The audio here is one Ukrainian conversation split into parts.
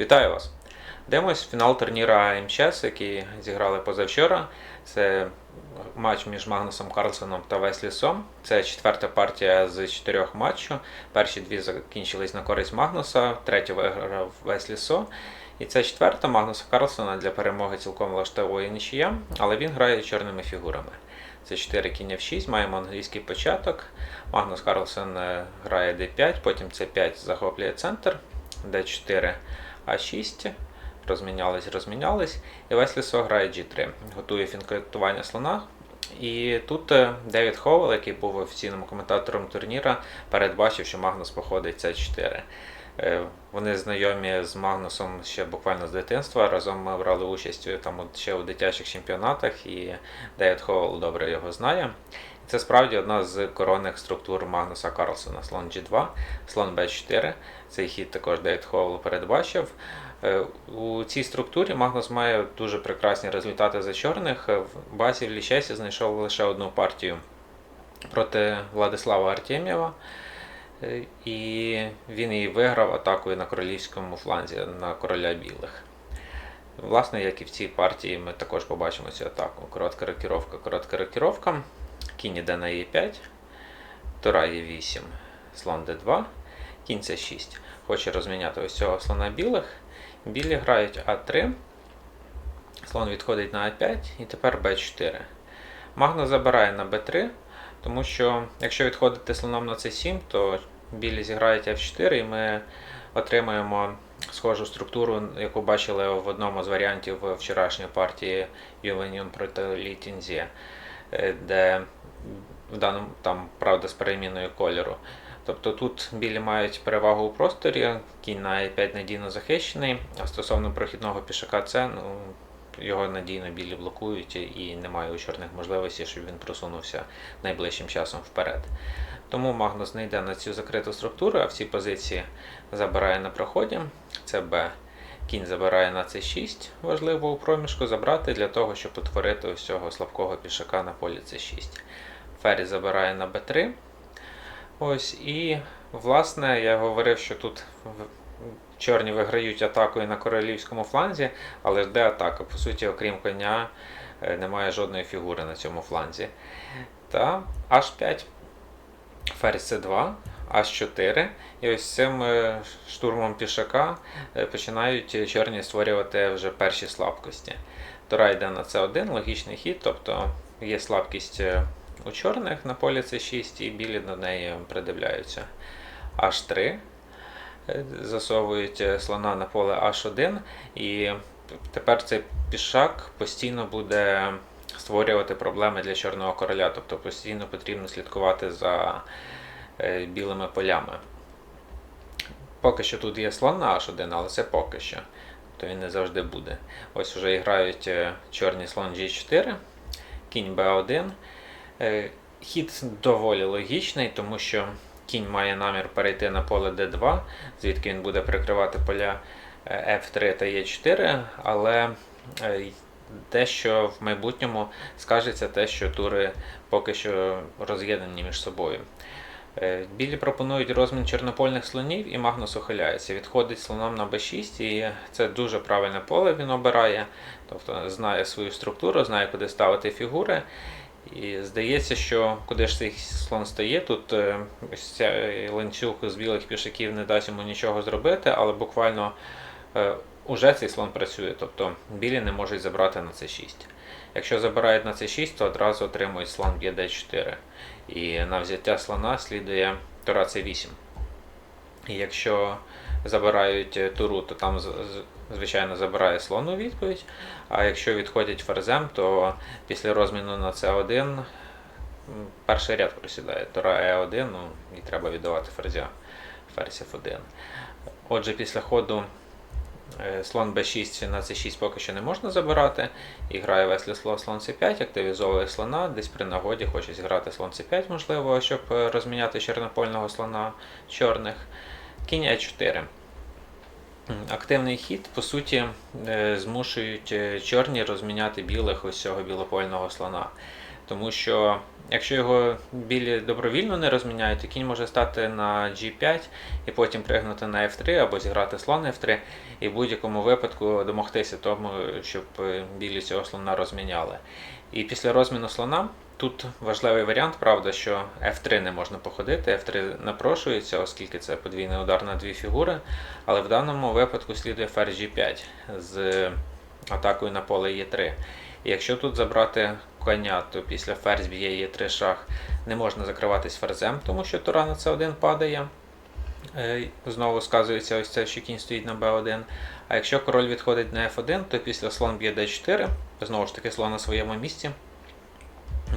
Вітаю вас! Дивимось фінал турніра МЧС, який зіграли позавчора. Це матч між Магнусом Карлсоном та Веслі Сом. Це четверта партія з чотирьох матчів. Перші дві закінчились на користь Магнуса, третю виграв Веслі Со. І це четверта Магнуса Карлсона для перемоги цілком влаштовує нічия, але він грає чорними фігурами. Це 4 кінь F6, маємо англійський початок. Магнус Карлсон е, грає D5, потім C5 захоплює центр, D4 А6. Розмінялись, розмінялись. І Веслі Со грає G3. Готує фінкетування слона. І тут е, Девід Ховел, який був офіційним коментатором турніра, передбачив, що Магнус походить С4. Е, Вони знайомі з Магнусом ще буквально з дитинства. Разом ми брали участь там от ще у дитячих чемпіонатах, і Девід Ховел добре його знає. Це справді одна з коронних структур Магнуса Карлсона. Слон G2, слон B4. Цей хід також Девід Ховел передбачив. Е, У цій структурі Магнус має дуже прекрасні результати за чорних. Е, В базі в Лічесі знайшов лише одну партію проти Владислава Артемєва. Е, І він її виграв атакою на королівському фланзі на короля білих. Власне, як і в цій партії, ми також побачимо цю атаку. Коротка рокіровка, коротка рокіровка. Кінь іде на Е5, Тура Е8, слон Д2, кінь С6. Хоче розміняти ось цього слона білих. Білі грають А3, слон відходить на А5 і тепер Б4. Магнус забирає на Б3, тому що якщо відходити слоном на С7, то білі зіграють F4 і ми отримаємо схожу структуру, яку бачили в одному з варіантів вчорашньої партії Ювеніон проти Літінзі, де в даному там, правда, з переміною кольору. Тобто тут білі мають перевагу у просторі, кінь на e5 надійно захищений, а стосовно прохідного пішака С, ну, його надійно білі блокують і немає у чорних можливості, щоб він просунувся найближчим часом вперед. Тому Магнус не йде на цю закриту структуру, а всі позиції забирає на проході. Це Б. Кінь забирає на С6, важливо у проміжку забрати для того, щоб утворити цього слабкого пішака на полі С6. Ферзь забирає на Б3. Ось, і, власне, я говорив, що тут чорні виграють атакою на королівському фланзі, але де атака? По суті, окрім коня, е, немає жодної фігури на цьому фланзі. Та H5, ферзь С2, H4. І ось цим е, штурмом пішака е, починають чорні створювати вже перші слабкості. Тура йде на С1, логічний хід, тобто є слабкість е, у чорних на полі С6 і білі до неї придивляються. H3 е, засовують слона на поле H1, і тепер цей пішак постійно буде створювати проблеми для чорного короля, тобто постійно потрібно слідкувати за е, білими полями. Поки що тут є слон на H1, але це поки що. То він не завжди буде. Ось вже грають е, чорний слон G4, кінь B1. Е, Хід доволі логічний, тому що кінь має намір перейти на поле D2, звідки він буде прикривати поля е, F3 та E4, але е, й- дещо в майбутньому скажеться те, що тури поки що роз'єднані між собою. Е, Білі пропонують розмін чорнопольних слонів і Магнус ухиляється. Відходить слоном на b6, і це дуже правильне поле він обирає, тобто знає свою структуру, знає, куди ставити фігури. І здається, що куди ж цей слон стає, тут е, ось цей ланцюг з білих пішаків не дасть йому нічого зробити, але буквально е, уже цей слон працює, тобто білі не можуть забрати на c6. Якщо забирають на c6, то одразу отримують слон б'є d4. І на взяття слона слідує тура c8. І якщо забирають е, туру, то там звичайно забирає слон у відповідь. А якщо відходять ферзем, то після розміну на c1 перший ряд просідає. Тура e1, ну і треба віддавати ферзя. Ферзь f1. Отже, після ходу слон b6 на c6 поки що не можна забирати. І грає веслі слон слон c5, активізовує слона, десь при нагоді хоче зіграти слон c5, можливо, щоб е, розміняти чорнопольного слона чорних. Кінь e4. Активний хід, по суті, е, змушують е, чорні розміняти білих ось цього білопольного слона. Тому що Якщо його білі добровільно не розміняють, то кінь може стати на G5 і потім пригнути на F3 або зіграти слон F3, і в будь-якому випадку домогтися тому, щоб е, білі цього слона розміняли. І після розміну слона тут важливий варіант, правда, що F3 не можна походити, F3 напрошується, оскільки це подвійний удар на дві фігури, але в даному випадку слідує ферзь G5 з атакою на поле Е3. І якщо тут забрати коня, то після ферзь б'є Е3 шах не можна закриватись ферзем, тому що тура на С1 падає. Е, Знову сказується ось це, що кінь стоїть на Б1. А якщо король відходить на F1, то після слон б'є D4, знову ж таки слон на своєму місці.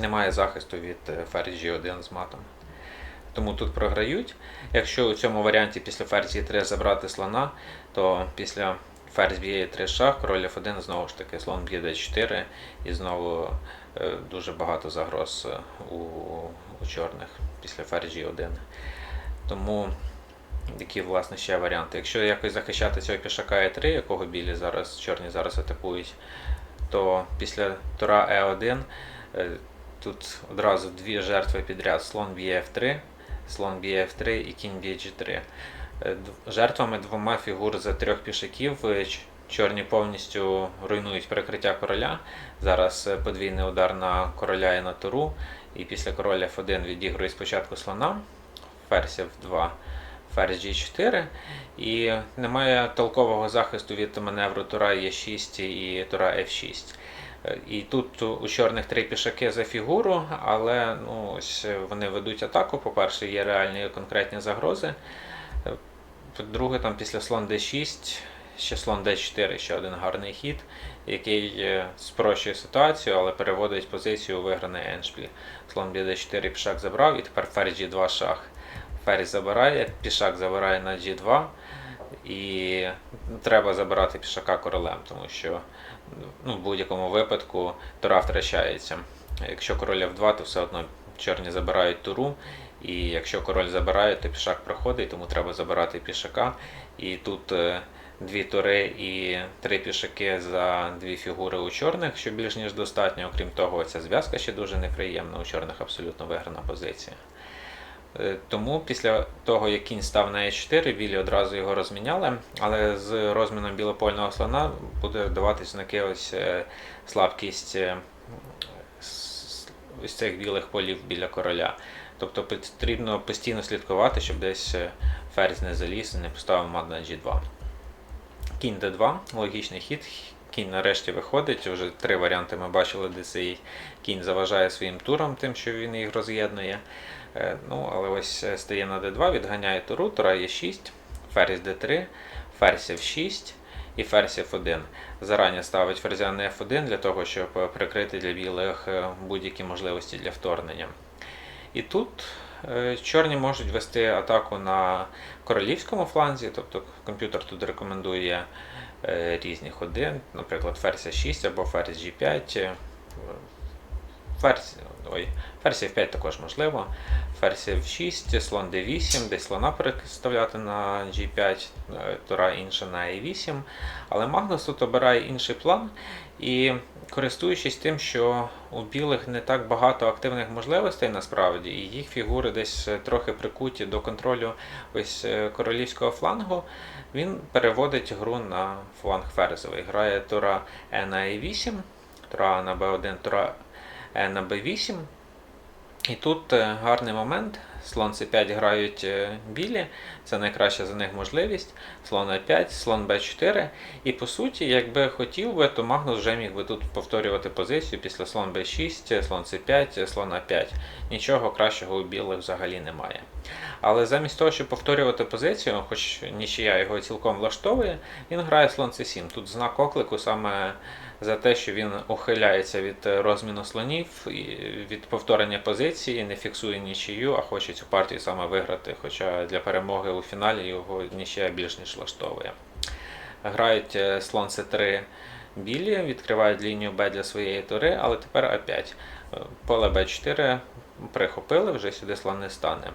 Немає захисту від е, ферзь G1 з матом. Тому тут програють. Якщо у цьому варіанті після ферзь Е3 забрати слона, то після ферзь б'є Е3 шах, король F1, знову ж таки слон б'є D4 і знову е, дуже багато загроз е, у, у чорних після ферзь G1. Тому які власне ще варіанти. Якщо якось захищати цього пішака Е3, якого білі зараз, чорні зараз атакують, то після тура Е1 е, тут одразу дві жертви підряд: слон б'є F3, слон б'є F3 і кінь б'є G3. Е, Жертвами двома фігур за трьох пішаків е, чорні повністю руйнують перекриття короля. Зараз е, подвійний удар на короля і на туру. І після короля F1 відігрує спочатку слона, ферзь F2, ферзь G4. І немає толкового захисту від маневру тура Е6 і тура F6. Е, І тут у чорних три пішаки за фігуру, але ну, ось вони ведуть атаку. По-перше, є реальні конкретні загрози. Е, По-друге, там після слон d6, ще слон d4, ще один гарний хід, який е, спрощує ситуацію, але переводить позицію у виграний еншпіль. Слон б'є d4, пішак забрав, і тепер ферзь g2 шах. Ферзь забирає, пішак забирає на g2. І треба забирати пішака королем, тому що ну, в будь-якому випадку тура втрачається. Якщо король F2, то все одно чорні забирають туру. І якщо король забирає, то пішак проходить, тому треба забирати пішака. І тут е, дві тури і три пішаки за дві фігури у чорних, що більш ніж достатньо. Окрім того, ця зв'язка ще дуже неприємна. У чорних абсолютно виграна позиція. Е, Тому після того, як кінь став на Е4, білі одразу його розміняли, але з розміном білопольного слона буде даватись знаки ось е, слабкість ось цих білих полів біля короля. Тобто потрібно постійно слідкувати, щоб десь е, ферзь не заліз і не поставив мат на G2. Кінь D2, логічний хід. Кінь нарешті виходить. Вже три варіанти ми бачили, де цей кінь заважає своїм туром, тим, що він їх роз'єднує. Е, Ну, але ось е, стає на d2, відганяє туру, тура є 6, ферзь d3, ферзь f6 і ферзь f1. Зарані ставить ферзя на f1 для того, щоб прикрити для білих будь-які можливості для вторгнення. І тут е, чорні можуть вести атаку на королівському фланзі, тобто комп'ютер тут рекомендує е, різні ходи, наприклад, ферзь 6 або ферзь g5. е, Ферзь, ой, ферзь f5 також можливо. Ферзь f6, слон d8, десь слона переставляти на g5, е, тура інша на e8. Але Магнус тут обирає інший план і користуючись тим, що у білих не так багато активних можливостей насправді, і їх фігури десь е, трохи прикуті до контролю ось е, королівського флангу, він переводить гру на фланг ферзовий. Грає тура Е на е 8 тура на Б1, тура Е на b8. І тут е, гарний момент. Слон c5 грають е, білі, це найкраща за них можливість. Слон a5, слон b4. І по суті, якби хотів би, то Магнус вже міг би тут повторювати позицію після слон b6, слон c5, слон a5. Нічого кращого у білих взагалі немає. Але замість того, щоб повторювати позицію, хоч нічия його цілком влаштовує, він грає слон c7. Тут знак оклику саме за те, що він ухиляється від е, розміну слонів, від повторення позиції, не фіксує нічию, а хоче цю партію саме виграти. Хоча для перемоги у фіналі його нічия більш ніж влаштовує. Грають е, слон c3 білі, відкривають лінію Б для своєї тури, але тепер А5. Е, Поле Б4 прихопили, вже сюди слон не стане.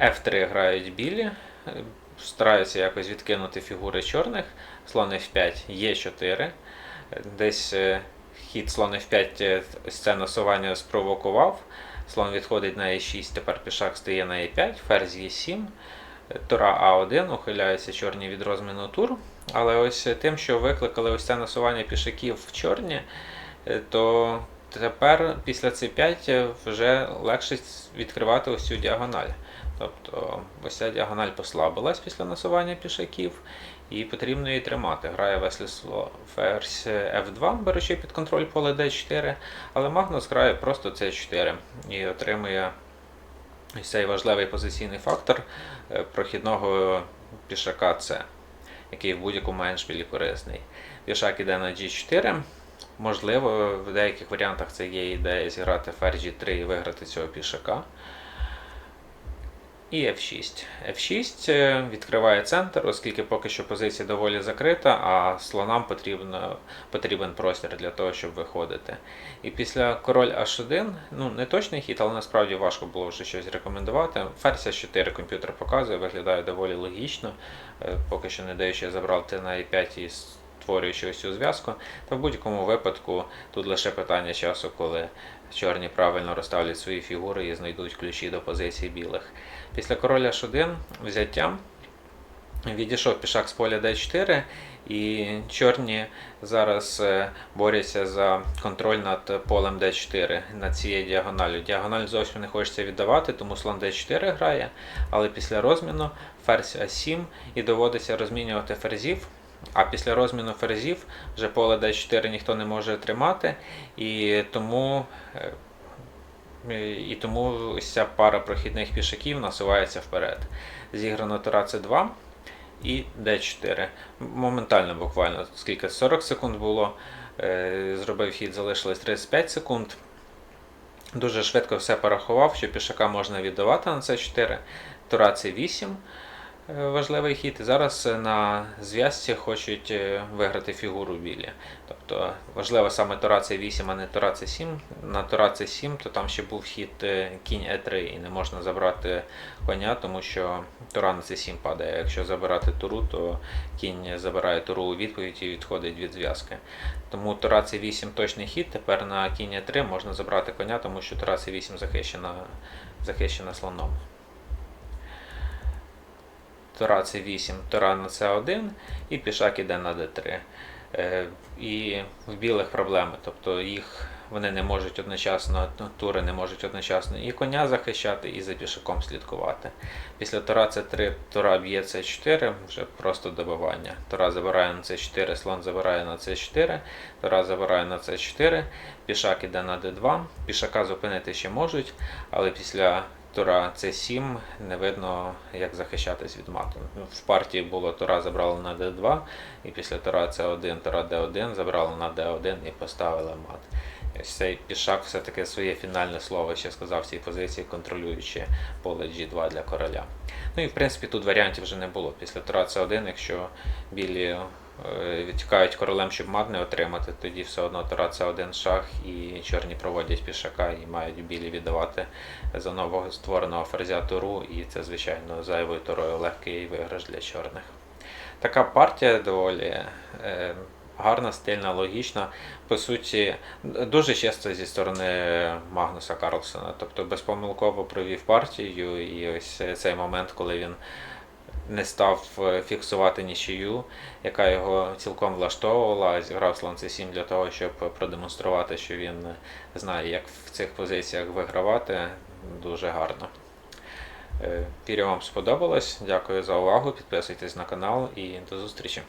F3 грають білі, стараються якось відкинути фігури чорних. Слон F5 Е4. Десь е, хід слон F5 е, це насування спровокував. Слон відходить на E6, тепер пішак стає на E5, ферзь E7. Тура А1, ухиляються чорні від розміну тур. Але ось тим, що викликали ось це насування пішаків в чорні, е, то тепер після С5 вже легше відкривати ось цю діагональ. Тобто ось ця діагональ послабилась після насування пішаків, і потрібно її тримати. Грає Веслісло ферзь F2, беручи під контроль поле D4, але Магнус грає просто C4 і отримує цей важливий позиційний фактор е, прохідного пішака C, який в будь-якому меншпілі корисний. Пішак іде на G4. Можливо, в деяких варіантах це є ідея зіграти ферзь G3 і виграти цього пішака. І F6. F6 е, відкриває центр, оскільки поки що позиція доволі закрита, а слонам потрібно, потрібен простір для того, щоб виходити. І після король H1, ну не точний хід, але насправді важко було вже щось рекомендувати. Ферзь 4 комп'ютер показує, виглядає доволі логічно, е, поки що не даючи забрати на E5 і створюючи ось цю зв'язку. Та в будь-якому випадку тут лише питання часу, коли чорні правильно розставлять свої фігури і знайдуть ключі до позиції білих. Після короля H1 взяттям відійшов пішак з поля D4, і чорні зараз е, борються за контроль над полем D4 над цією діагоналю. Діагональ зовсім не хочеться віддавати, тому слон D4 грає, але після розміну ферзь А7 і доводиться розмінювати ферзів. А після розміну ферзів вже поле D4 ніхто не може тримати, і тому е, і тому ця пара прохідних пішаків насувається вперед. Зіграно тура С2 і Д4. Моментально буквально, скільки 40 секунд було. е, Зробив хід, залишилось 35 секунд. Дуже швидко все порахував, що пішака можна віддавати на С4. Тура С8 е, важливий хід. Зараз на зв'язці хочуть е, виграти фігуру білі. Тобто важливо саме Тура С8, а не Тура С7. На Тура С7, то там ще був хід е, кінь Е3 і не можна забрати коня, тому що Тура на С7 падає. Якщо забирати туру, то кінь забирає туру у відповідь і відходить від зв'язки. Тому Тура С8 точний хід. Тепер на кінь Е3 можна забрати коня, тому що Тура С8 захищена, захищена слоном. Тура С8, Тура на С1 і пішак іде на Д3. Е, І в білих проблеми, тобто їх вони не можуть одночасно, ну, тури не можуть одночасно і коня захищати, і за пішаком слідкувати. Після Тура С3 Тура б'є С4, вже просто добивання. Тура забирає на С4, слон забирає на С4, Тура забирає на С4, пішак іде на Д2, пішака зупинити ще можуть, але після Тура С7 не видно, як захищатись від мату. Ну, В партії було Тура забрала на Д2, і після Тура С1, Тура Д1 забрала на Д1 і поставила мат. Ось Цей пішак все-таки своє фінальне слово ще сказав в цій позиції, контролюючи поле G2 для короля. Ну і в принципі тут варіантів вже не було. Після Тура С1, якщо білі відтікають королем, щоб мат не отримати, тоді все одно Тура С1 шах і чорні проводять пішака і мають білі віддавати за нового створеного ферзя туру, і це, звичайно, зайвою турою легкий виграш для чорних. Така партія доволі е, гарна, стильна, логічна. По суті, дуже чисто зі сторони Магнуса Карлсона. Тобто безпомилково провів партію, і ось цей момент, коли він став е, фіксувати нічию, яка його цілком влаштовувала, зіграв слон c7 для того, щоб продемонструвати, що він знає, як в цих позиціях вигравати. Дуже гарно. Е, Вірю, вам сподобалось. Дякую за увагу. Підписуйтесь на канал і до зустрічі.